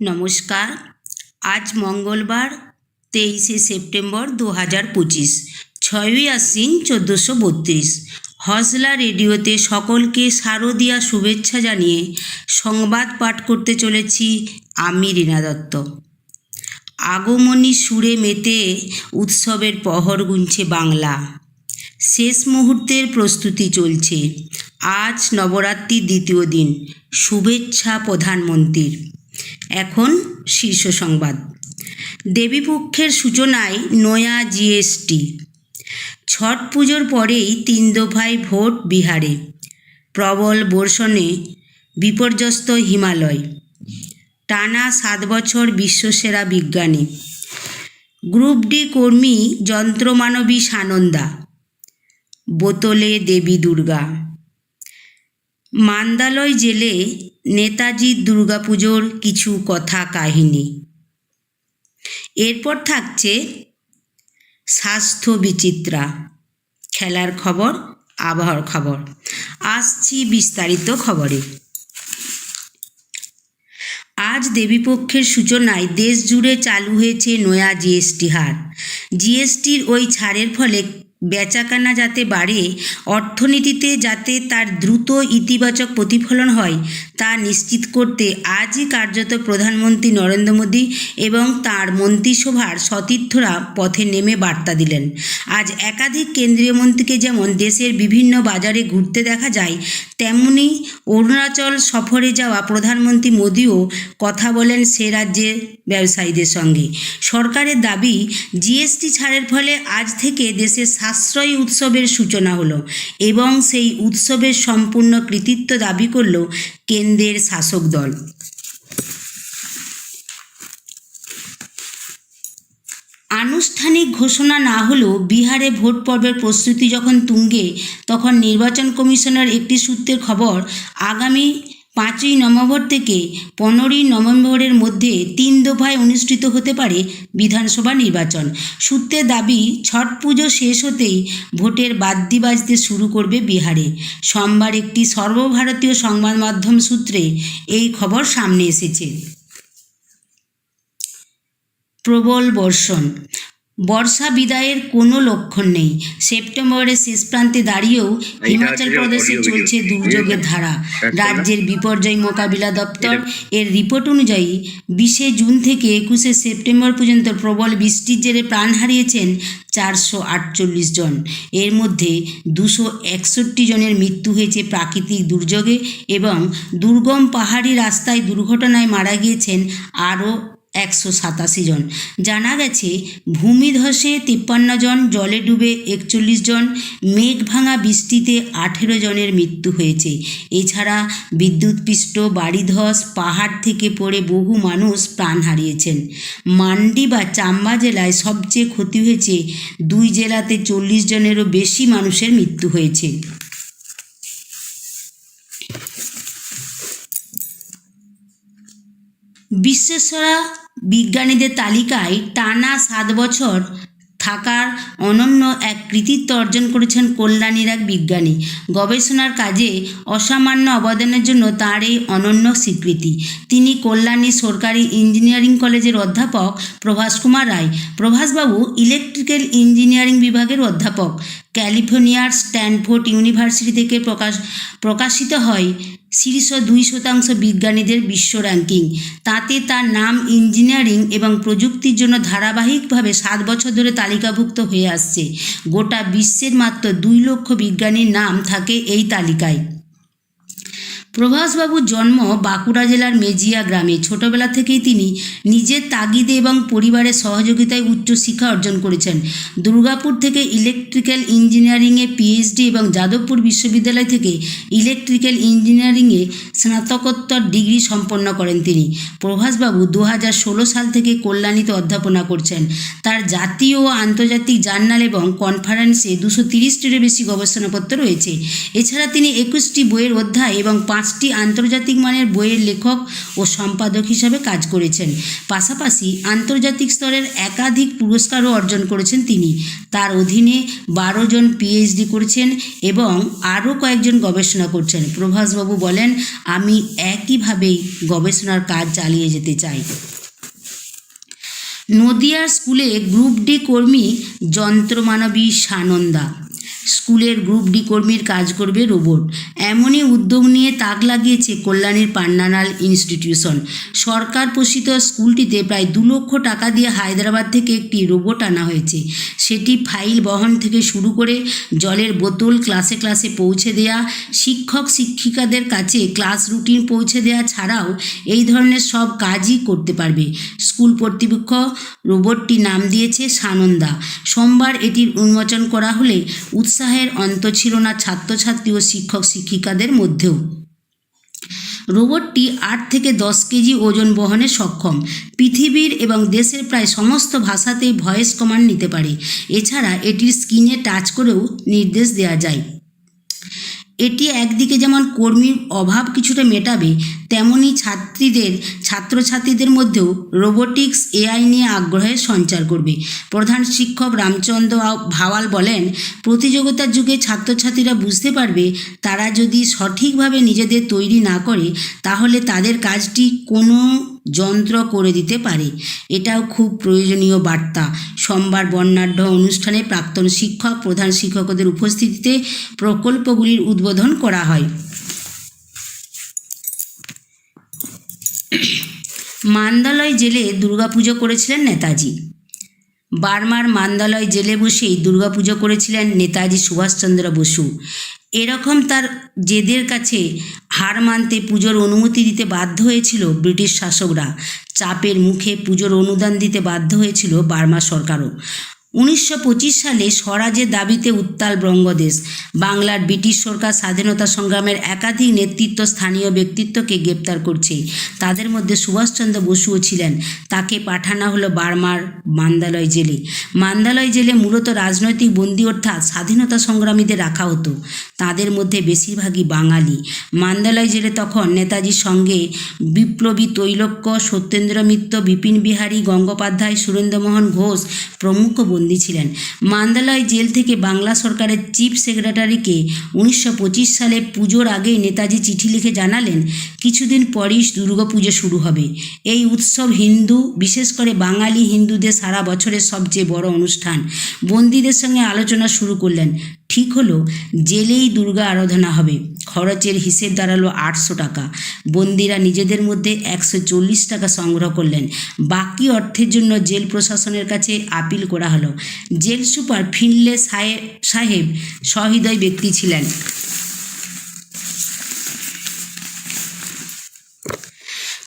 নমস্কার। আজ মঙ্গলবার, তেইশে সেপ্টেম্বর দু হাজার পঁচিশ, ছয়ই আশ্বিন চোদ্দোশো বত্রিশ। হজলা রেডিওতে সকলকে শারদীয়া শুভেচ্ছা জানিয়ে সংবাদ পাঠ করতে চলেছি আমি রীনা দত্ত। আগমনী সুরে মেতে উৎসবের পহর গুনছে বাংলা। শেষ মুহূর্তের প্রস্তুতি চলছে। আজ নবরাত্রির দ্বিতীয় দিন। শুভেচ্ছা প্রধানমন্ত্রীর। এখন শীর্ষ সংবাদ। দেবীপক্ষের সূচনায় নয়া জিএসটি ছট পুজোর পরেই তিন দফায় ভোট বিহারে। প্রবল বর্ষণে বিপর্যস্ত হিমালয়। টানা সাত বছর বিশ্বসেরা বিজ্ঞানী। গ্রুপ ডি কর্মী যন্ত্রমানবী সানন্দা। বোতলে দেবী দুর্গা। মান্দালয় জেলে নেতাজির দুর্গাপুজোর কিছু কথা কাহিনী। এরপর থাকছে স্বাস্থ্য বিচিত্রা। খেলার খবর, আবহাওয়ার খবর। আসছি বিস্তারিত খবরে। আজ দেবীপক্ষের সূচনায় দেশ জুড়ে চালু হয়েছে নয়া জিএসটি হার। জিএসটির ওই ছাড়ের ফলে বেচাকেনা যাতে বাড়ে, অর্থনীতিতে যাতে তার দ্রুত ইতিবাচক প্রতিফলন হয়, তা নিশ্চিত করতে আজই কার্যত প্রধানমন্ত্রী নরেন্দ্র মোদী এবং তার মন্ত্রিসভার সতীর্থরা পথে নেমে বার্তা দিলেন। আজ একাধিক কেন্দ্রীয় মন্ত্রীকে যেমন দেশের বিভিন্ন বাজারে ঘুরতে দেখা যায়, তেমনি অরুণাচল সফরে যাওয়া প্রধানমন্ত্রী মোদীও কথা বলেন সে রাজ্যের ব্যবসায়ীদের সঙ্গে। সরকারের দাবি, জিএসটি ছাড়ের ফলে আজ থেকে দেশের সাশ্রয়ী উৎসবের সূচনা হলো এবং সেই উৎসবের সম্পূর্ণ কৃতিত্ব দাবি করল কেন্দ্রের শাসক দল। আনুষ্ঠানিক ঘোষণা না হলেও বিহারে ভোট পর্বের প্রস্তুতি যখন তুঙ্গে, তখন নির্বাচন কমিশনের একটি সূত্রের খবর, আগামী পাঁচই নভেম্বর থেকে পনেরোই নভেম্বরের মধ্যে তিন দফায় অনুষ্ঠিত হতে পারে বিধানসভা নির্বাচন। সূত্রের দাবি, ছট পুজো শেষ হতেই ভোটের বাদ্যি বাজতে শুরু করবে বিহারে। সোমবার একটি সর্বভারতীয় সংবাদ মাধ্যম সূত্রে এই খবর সামনে এসেছে। প্রবল বর্ষণ। বর্ষা বিদায়ের কোনো লক্ষণ নেই। সেপ্টেম্বরের শেষ প্রান্তে দাঁড়িয়েও হিমাচল প্রদেশে চলছে দুর্যোগের ধারা। রাজ্যের বিপর্যয় মোকাবিলা দপ্তর এর রিপোর্ট অনুযায়ী বিশে জুন থেকে একুশে সেপ্টেম্বর পর্যন্ত প্রবল বৃষ্টির জেরে প্রাণ হারিয়েছেন চারশো আটচল্লিশ জন। এর মধ্যে দুশো একষট্টি জনের মৃত্যু হয়েছে প্রাকৃতিক দুর্যোগে এবং দুর্গম পাহাড়ি রাস্তায় দুর্ঘটনায় মারা গিয়েছেন আরও একশো সাতাশি জন। জানা গেছে, ভূমিধসে তিপ্পান্ন জন, জলে ডুবে একচল্লিশ জন মেঘ ভাঙা বৃষ্টিতে আঠেরো জনের মৃত্যু হয়েছে। এছাড়া বিদ্যুৎপৃষ্ট, বাড়িধস, পাহাড় থেকে পড়ে বহু মানুষ প্রাণ হারিয়েছেন। মান্ডি বা চাম্বা জেলায় সবচেয়ে ক্ষতি হয়েছে, দুই জেলাতে চল্লিশ জনেরও বেশি মানুষের মৃত্যু হয়েছে। বিশ্বেশ্বরা বিজ্ঞানীদের তালিকায় টানা সাত বছর থাকার অনন্য এক কৃতিত্ব অর্জন করেছেন কল্যাণীর এক বিজ্ঞানী। গবেষণার কাজে অসামান্য অবদানের জন্য তার এই অনন্য স্বীকৃতি। তিনি কল্যাণী সরকারি ইঞ্জিনিয়ারিং কলেজের অধ্যাপক প্রভাস কুমার রায়। প্রভাসবাবু ইলেকট্রিক্যাল ইঞ্জিনিয়ারিং বিভাগের অধ্যাপক। ক্যালিফোর্নিয়ার স্ট্যানফোর্ড ইউনিভার্সিটি থেকে প্রকাশ প্রকাশিত হয় শীর্ষ দুই শতাংশ বিজ্ঞানীদের বিশ্ব র্যাঙ্কিং তাতে তার নাম ইঞ্জিনিয়ারিং এবং প্রযুক্তির জন্য ধারাবাহিকভাবে সাত বছর ধরে তালিকাভুক্ত হয়ে আসছে। গোটা বিশ্বের মাত্র দুই লক্ষ বিজ্ঞানীর নাম থাকে এই তালিকায়। প্রভাসবাবুর জন্ম বাঁকুড়া জেলার মেজিয়া গ্রামে। ছোটবেলা থেকেই তিনি নিজের তাগিদে এবং পরিবারের সহযোগিতায় উচ্চশিক্ষা অর্জন করেছেন। দুর্গাপুর থেকে ইলেকট্রিক্যাল ইঞ্জিনিয়ারিংয়ে পিএইচডি এবং যাদবপুর বিশ্ববিদ্যালয় থেকে ইলেকট্রিক্যাল ইঞ্জিনিয়ারিংয়ে স্নাতকোত্তর ডিগ্রি সম্পন্ন করেন তিনি। প্রভাসবাবু দু হাজার ষোলো সাল থেকে কল্যাণীতে অধ্যাপনা করছেন। তার জাতীয় ও আন্তর্জাতিক জার্নাল এবং কনফারেন্সে দুশো তিরিশটিরও বেশি গবেষণাপত্র রয়েছে। এছাড়া তিনি একুশটি বইয়ের অধ্যায় এবং পাঁচ পাঁচটি আন্তর্জাতিক মানের বইয়ের লেখক ও সম্পাদক হিসাবে কাজ করেছেন। পাশাপাশি আন্তর্জাতিক স্তরের একাধিক পুরস্কারও অর্জন করেছেন তিনি। তার অধীনে বারো জন পিএইচডি করেছেন এবং আরও কয়েকজন গবেষণা করছেন। প্রভাসবাবু বলেন, আমি একইভাবেই গবেষণার কাজ চালিয়ে যেতে চাই। নদিয়ার স্কুলে গ্রুপ ডি কর্মী যন্ত্রমানবী সানন্দা স্কুলের গ্রুপ ডি কর্মীর কাজ করবে রোবট। এমনই উদ্যোগ নিয়ে তাক লাগিয়েছে কল্যাণীর পান্নানাল ইনস্টিটিউশন। সরকার পোষিত স্কুলটিতে প্রায় দু লক্ষ টাকা দিয়ে হায়দ্রাবাদ থেকে একটি রোবট আনা হয়েছে। সেটি ফাইল বহন থেকে শুরু করে জলের বোতল ক্লাসে ক্লাসে পৌঁছে দেয়া, শিক্ষক শিক্ষিকাদের কাছে ক্লাস রুটিন পৌঁছে দেওয়া ছাড়াও এই ধরনের সব কাজই করতে পারবে। স্কুল কর্তৃপক্ষ রোবটটি নাম দিয়েছে সানন্দা। সোমবার এটির উন্মোচন করা হলে উৎসাহের অন্ত ছিল না ছাত্রছাত্রী ও শিক্ষক শিক্ষিকাদের মধ্যেও। রোবটটি আট থেকে দশ কেজি ওজন বহনে সক্ষম। পৃথিবীর এবং দেশের প্রায় সমস্ত ভাষাতেই ভয়েস কমান্ড নিতে পারে। এছাড়া এটির স্ক্রিনে টাচ করেও নির্দেশ দেওয়া যায়। এটি একদিকে যেমন কর্মীর অভাব কিছুটা মেটাবে তেমনি ছাত্রীদের, ছাত্রছাত্রীদের মধ্যেও রোবোটিক্স এআই নিয়ে আগ্রহের সঞ্চার করবে। প্রধান শিক্ষক রামচন্দ্র ভাওয়াল বলেন, প্রতিযোগিতার যুগে ছাত্রছাত্রীরা বুঝতে পারবে তারা যদি সঠিকভাবে নিজেদের তৈরি না করে, তাহলে তাদের কাজটি কোনো যন্ত্র করে দিতে পারে। এটাও খুব প্রয়োজনীয় বার্তা। সোমবার বর্ণাঢ্য অনুষ্ঠানে প্রাক্তন শিক্ষক, প্রধান শিক্ষকদের উপস্থিতিতে প্রকল্পগুলির উদ্বোধন করা হয়। মান্দালয় জেলে দুর্গাপুজো করেছিলেন নেতাজি। বার্মার মান্দালয় জেলে বসেই দুর্গাপুজো করেছিলেন নেতাজি সুভাষচন্দ্র বসু। এরকম তার জেদের কাছে হার মানতে পুজোর অনুমতি দিতে বাধ্য হয়েছিল ব্রিটিশ শাসকরা। চাপের মুখে পুজোর অনুদান দিতে বাধ্য হয়েছিল বার্মা সরকারও। উনিশশো পঁচিশ সালে স্বরাজের দাবিতে উত্তাল বঙ্গদেশ। বাংলার ব্রিটিশ সরকার স্বাধীনতা সংগ্রামের একাধিক নেতৃত্ব স্থানীয় ব্যক্তিত্বকে গ্রেপ্তার করছে। তাদের মধ্যে সুভাষচন্দ্র বসুও ছিলেন। তাকে পাঠানো হলো বার্মার মান্দালয় জেলে। মান্দালয় জেলে মূলত রাজনৈতিক বন্দী অর্থাৎ স্বাধীনতা সংগ্রামীদের রাখা হতো। তাদের মধ্যে বেশিরভাগই বাঙালি। মান্দালয় জেলে তখন নেতাজির সঙ্গে বিপ্লবী তৈলক্য, সত্যেন্দ্র মিত্র, বিপিন বিহারী, গঙ্গোপাধ্যায়, সুরেন্দ্রমোহন ঘোষ প্রমুখ ছিলেন। মান্দালয় জেল থেকে বাংলা সরকারের চিফ সেক্রেটারিকে উনিশশো পঁচিশ সালে পুজোর আগেই নেতাজি চিঠি লিখে জানালেন, কিছুদিন পরই দুর্গাপুজো শুরু হবে। এই উৎসব হিন্দু, বিশেষ করে বাঙালি হিন্দুদের সারা বছরের সবচেয়ে বড় অনুষ্ঠান। বন্দীদের সঙ্গে আলোচনা শুরু করলেন। ঠিক হলো, জেলেই দুর্গা আরাধনা হবে। খরচের হিসেব দাঁড়াল আটশো টাকা। বন্দিরা নিজেদের মধ্যে একশো চল্লিশ টাকা সংগ্রহ করলেন। বাকি অর্থের জন্য জেল প্রশাসনের কাছে আপিল করা হলো। জেল সুপার ফিনলে সাহেব সাহেব সহৃদয় ব্যক্তি ছিলেন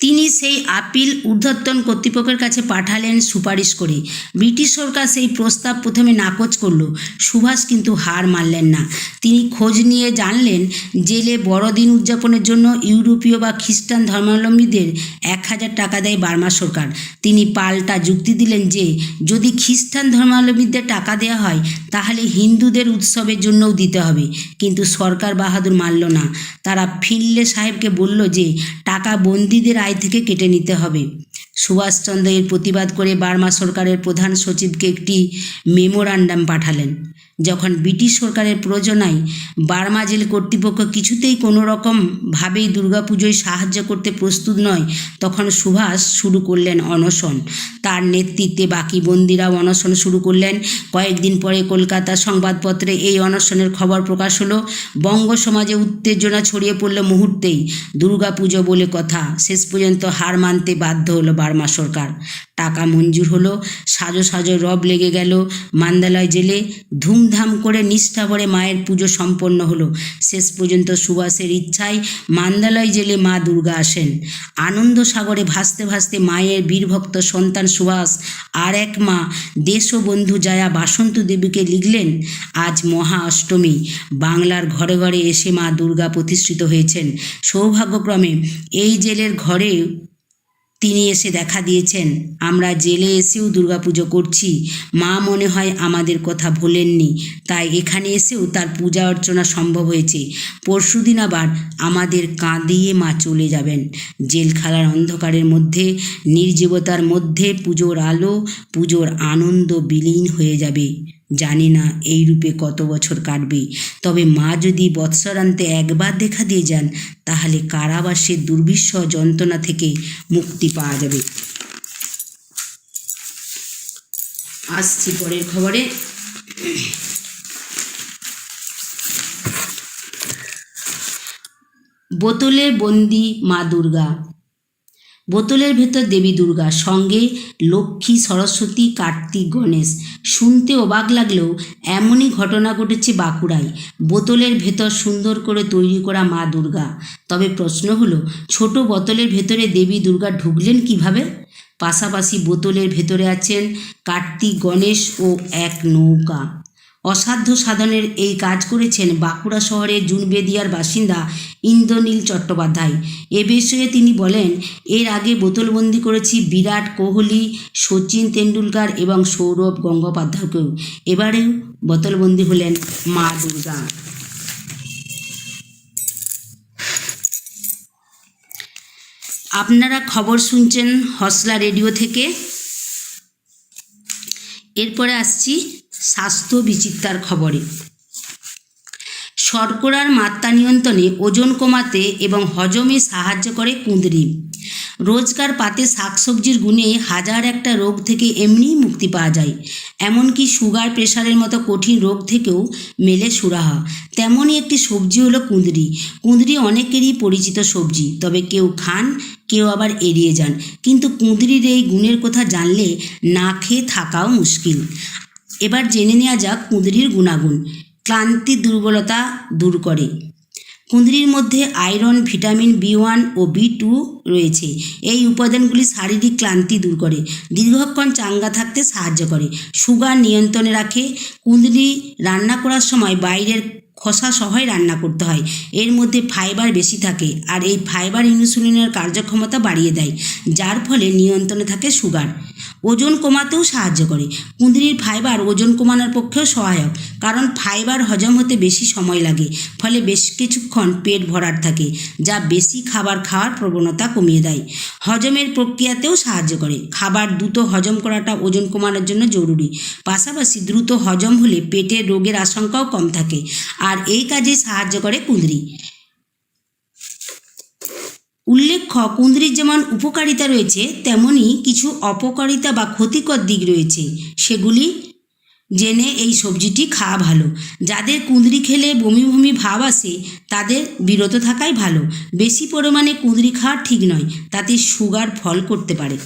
তিনি সেই আপিল ঊর্ধ্বতন কর্তৃপক্ষের কাছে পাঠালেন সুপারিশ করে। ব্রিটিশ সরকার সেই প্রস্তাব প্রথমে নাকচ করল। সুভাষ কিন্তু হার মানলেন না। তিনি খোঁজ নিয়ে জানলেন, জেলে বড়দিন উদযাপনের জন্য ইউরোপীয় বা খ্রিস্টান ধর্মাবলম্বীদের এক হাজার টাকা দেয় বার্মা সরকার। তিনি পাল্টা যুক্তি দিলেন যে, যদি খ্রিস্টান ধর্মাবলম্বীদের টাকা দেওয়া হয়, তাহলে হিন্দুদের উৎসবের জন্যও দিতে হবে। কিন্তু সরকার বাহাদুর মানল না। তারা ফিনলে সাহেবকে বলল যে, টাকা বন্দীদের আয় থেকে কেটে নিতে হবে। সুভাষচন্দ্র এর প্রতিবাদ করে বার্মা সরকারের প্রধান সচিবকে একটি মেমোরান্ডাম পাঠালেন। যখন ব্রিটিশ সরকারের প্রয়োজনায় বার্মা জেল কর্তৃপক্ষ কিছুতেই কোনো রকমভাবেই দুর্গাপুজোয় সাহায্য করতে প্রস্তুত নয়, তখন সুভাষ শুরু করলেন অনশন। তার নেতৃত্বে বাকি বন্দিরাও অনশন শুরু করলেন। কয়েকদিন পরে কলকাতা সংবাদপত্রে এই অনশনের খবর প্রকাশ হলো, বঙ্গ সমাজে উত্তেজনা ছড়িয়ে পড়ল মুহূর্তেই। দুর্গাপুজো বলে কথা, শেষ পর্যন্ত হার মানতে বাধ্য হলো বার্মা সরকার। টাকা মঞ্জুর হলো। সাজো সাজো রব লেগে গেল। মান্দালয় জেলে ধুমধাম করে নিষ্ঠা ভরে মায়ের পুজো সম্পন্ন হলো। শেষ পর্যন্ত সুভাষের ইচ্ছায় মান্দালয় জেলে মা দুর্গা আসেন। আনন্দ সাগরে ভাসতে ভাসতে মায়ের বীরভক্ত সন্তান সুভাষ আর এক মা দেশ ও বন্ধু জায়া বাসন্ত দেবীকে লিখলেন, আজ মহা অষ্টমী। বাংলার ঘরে ঘরে এসে মা দুর্গা প্রতিষ্ঠিত হয়েছেন। সৌভাগ্যক্রমে এই জেলের ঘরে তিনি এসে দেখা দিয়েছেন, আমরা জেলে এসেও দুর্গাপুজো করছি। মা মনে হয় আমাদের কথা ভোলেননি। তাই এখানে এসেও তার পূজা অর্চনা সম্ভব হয়েছে। পরশুদিন আবার আমাদের কাঁদিয়ে মা চলে যাবেন। জেলখালার অন্ধকারের মধ্যে, নির্জীবতার মধ্যে পুজোর আলো, পুজোর আনন্দ বিলীন হয়ে যাবে। জানি না এই রূপে কত বছর কাটবে। তবে মা যদি বৎসরান্তে একবার দেখা দিয়ে যান, তাহলে কারাবাসের দুর্বিষহ যন্ত্রণা থেকে মুক্তি পাওয়া যাবে। আসছি পরের খবরে। বোতলে বন্দি মা দুর্গা। বোতলের ভেতর দেবী দুর্গা, সঙ্গে লক্ষ্মী, সরস্বতী, কার্তিক, গণেশ। শুনতে অবাক লাগলেও এমনই ঘটনা ঘটেছে বাঁকুড়ায়। বোতলের ভেতর সুন্দর করে তৈরি করা মা দুর্গা। তবে প্রশ্ন হলো, ছোট বোতলের ভেতরে দেবী দুর্গা ঢুকলেন কীভাবে? পাশাপাশি বোতলের ভেতরে আছেন কার্তিক, গণেশ ও এক নৌকা। অসাধ্য সাধনের এই কাজ করেছেন বাঁকুড়া শহরের জুনবেদিয়ার বাসিন্দা ইন্দ্রনীল চট্টোপাধ্যায়। এ বিষয়ে তিনি বলেন, এর আগে বোতলবন্দি করেছি বিরাট কোহলি, সচিন তেন্ডুলকার এবং সৌরভ গঙ্গোপাধ্যায়কেও। এবারেও বোতলবন্দি হলেন মা দুর্গা। আপনারা খবর শুনছেন হসলা রেডিও থেকে। এরপরে আসছি স্বাস্থ্য বিচিত্রার খবরে। শর্করার মাত্রা নিয়ন্ত্রণে ওজন কমাতে এবং হজমে সাহায্য করে কুঁদরি। রোজকার পাতে শাকসবজির গুণে হাজার একটা রোগ থেকে এমনিই মুক্তি পাওয়া যায়। এমনকি সুগার প্রেশারের মতো কঠিন রোগ থেকেও মেলে সুরাহা। তেমনই একটি সবজি হলো কুঁদরি। কুঁদরি অনেকেরই পরিচিত সবজি, তবে কেউ খান, কেউ আবার এড়িয়ে যান। কিন্তু কুঁদরির এই গুণের কথা জানলে না খেয়ে থাকাও মুশকিল। এবার জেনে নেওয়া যাক কুঁদরির গুণাগুণ। ক্লান্তি দুর্বলতা দূর করে। কুঁদরির মধ্যে আয়রন, ভিটামিন বি ওয়ান ও বি টু রয়েছে। এই উপাদানগুলি শারীরিক ক্লান্তি দূর করে, দীর্ঘক্ষণ চাঙ্গা থাকতে সাহায্য করে, সুগার নিয়ন্ত্রণে রাখে। কুঁদরি রান্না করার সময় বাইরের খোসা সহই রান্না করতে হয়। এর মধ্যে ফাইবার বেশি থাকে আর এই ফাইবার ইনসুলিনের কার্যক্ষমতা বাড়িয়ে দেয়, যার ফলে নিয়ন্ত্রণে থাকে সুগার। ওজন কমাতেও সাহায্য করে। কুঁদরির ফাইবার ওজন কমানোর পক্ষেও সহায়ক, কারণ ফাইবার হজম হতে বেশি সময় লাগে, ফলে বেশ কিছুক্ষণ পেট ভরাট থাকে, যা বেশি খাবার খাওয়ার প্রবণতা কমিয়ে দেয়। হজমের প্রক্রিয়াতেও সাহায্য করে। খাবার দ্রুত হজম করাটা ওজন কমানোর জন্য জরুরি। পাশাপাশি দ্রুত হজম হলে পেটের রোগের আশঙ্কাও কম থাকে, আর এই কাজে সাহায্য করে কুঁদরি। উল্লেখ্য, কুঁদরির যেমন উপকারিতা রয়েছে তেমনই কিছু অপকারিতা বা ক্ষতিকর দিক রয়েছে। সেগুলি জেনে এই সবজিটি খাওয়া ভালো। যাদের কুঁদরি খেলে বমি বমি ভাব আসে, তাদের বিরত থাকাই ভালো। বেশি পরিমাণে কুঁদরি খাওয়া ঠিক নয়, তাতে সুগার ফল করতে পারে।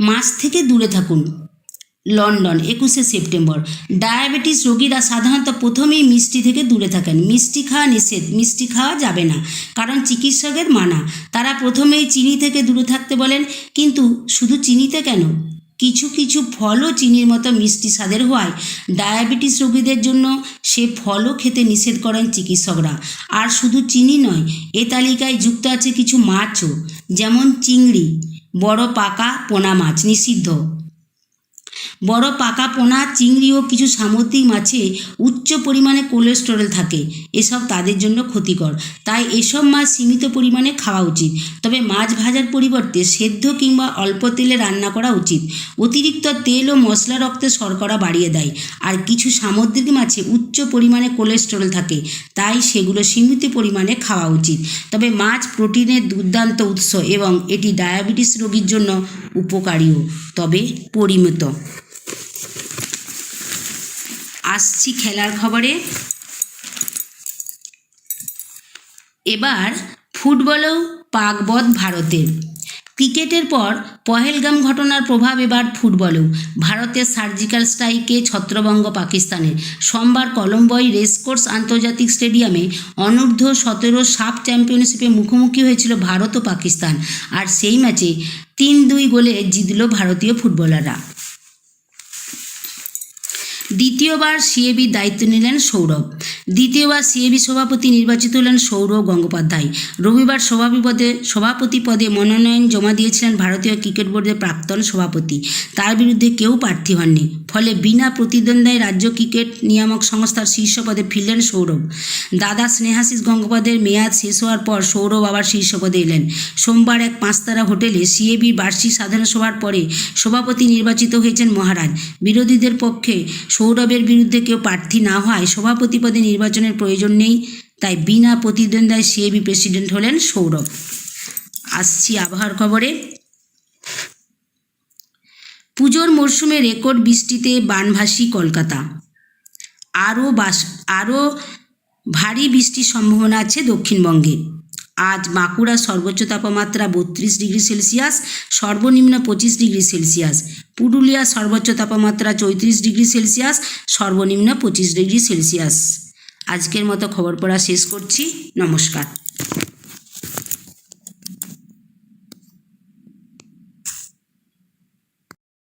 মাছ থেকে দূরে থাকুন। লন্ডন, একুশে সেপ্টেম্বর। ডায়াবেটিস রোগীরা সাধারণত প্রথমেই মিষ্টি থেকে দূরে থাকেন। মিষ্টি খাওয়া নিষেধ, মিষ্টি খাওয়া যাবে না, কারণ চিকিৎসকের মানা। তারা প্রথমেই চিনি থেকে দূরে থাকতে বলেন, কিন্তু শুধু চিনিতে কেন? কিছু কিছু ফলও চিনির মতো মিষ্টি স্বাদের হওয়ায় ডায়াবেটিস রোগীদের জন্য সে ফলও খেতে নিষেধ করেন চিকিৎসকরা। আর শুধু চিনি নয়, এ তালিকায় যুক্ত আছে কিছু মাছও, যেমন চিংড়ি, বড় পাকা পোনা মাছ, নিষিদ্ধ। বড় পাকা পোনা, চিংড়ি ও কিছু সামুদ্রিক মাছে উচ্চ পরিমাণে কোলেস্টেরল থাকে। এসব তাদের জন্য ক্ষতিকর। তাই এসব মাছ সীমিত পরিমাণে খাওয়া উচিত। তবে মাছ ভাজার পরিবর্তে সেদ্ধ কিংবা অল্প তেলে রান্না করা উচিত। অতিরিক্ত তেল ও মশলা রক্তে শর্করা বাড়িয়ে দেয়। আর কিছু সামুদ্রিক মাছে উচ্চ পরিমাণে কোলেস্টেরল থাকে। তাই সেগুলো সীমিত পরিমাণে খাওয়া উচিত। তবে মাছ প্রোটিনের দুর্দান্ত উৎস এবং এটি ডায়াবেটিস রোগীর জন্য উপকারীও। তবে পরিমিত। আসছি খেলার খবরে। এবার ফুটবলেও পাকবধ ভারতের। ক্রিকেটের পর পহেলগাম ঘটনার প্রভাব এবার ফুটবলেও ভারতের সার্জিক্যাল স্ট্রাইকে ছত্রভঙ্গ পাকিস্তানের। সোমবার কলম্বোয় রেসকোর্স আন্তর্জাতিক স্টেডিয়ামে অনূর্ধ্ব সতেরো সাব চ্যাম্পিয়নশিপে মুখোমুখি হয়েছিল ভারত ও পাকিস্তান। আর সেই ম্যাচে তিন দুই গোলে জিতল ভারতীয় ফুটবলাররা। দ্বিতীয়বার সিএবির দায়িত্ব নিলেন সৌরভ। দ্বিতীয়বার সিএবি সভাপতি নির্বাচিত হলেন সৌরভ গঙ্গোপাধ্যায়। রবিবার সভাপতি সভাপতি পদে মনোনয়ন জমা দিয়েছিলেন ভারতীয় ক্রিকেট বোর্ডের প্রাক্তন সভাপতি। তার বিরুদ্ধে কেউ প্রার্থী হননি। ফলে বিনা প্রতিদ্বন্দ্বায় রাজ্য ক্রিকেট নিয়ামক সংস্থার শীর্ষ পদে ফিরলেন সৌরভ। দাদা স্নেহাশিস গঙ্গোপাধ্যায়ের মেয়াদ শেষ হওয়ার পর সৌরভ আবার শীর্ষ পদে এলেন। সোমবার এক পাঁচতারা হোটেলে সিএবির বার্ষিক সাধারণ সভার পরে সভাপতি নির্বাচিত হয়েছেন মহারাজ। বিরোধীদের পক্ষে সৌরভের বিরুদ্ধে কেউ প্রার্থী না হওয়ায় সভাপতি পদে নির্বাচনের প্রয়োজন নেই, তাই বিনা প্রতিদ্বন্দ্বায় সিএবি প্রেসিডেন্ট হলেন সৌরভ। আসছি আবহাওয়ার খবরে। পুজোর মরশুমে রেকর্ড বৃষ্টিতে বানভাসী কলকাতা। আরও বাস, আরও ভারী বৃষ্টির সম্ভাবনা আছে দক্ষিণবঙ্গে। আজ বাঁকুড়া সর্বোচ্চ তাপমাত্রা বত্রিশ ডিগ্রি সেলসিয়াস, সর্বনিম্ন পঁচিশ ডিগ্রি সেলসিয়াস। পুরুলিয়া সর্বোচ্চ তাপমাত্রা চৌত্রিশ ডিগ্রি সেলসিয়াস, সর্বনিম্ন পঁচিশ ডিগ্রি সেলসিয়াস। আজকের মতো খবর পড়া শেষ করছি। নমস্কার।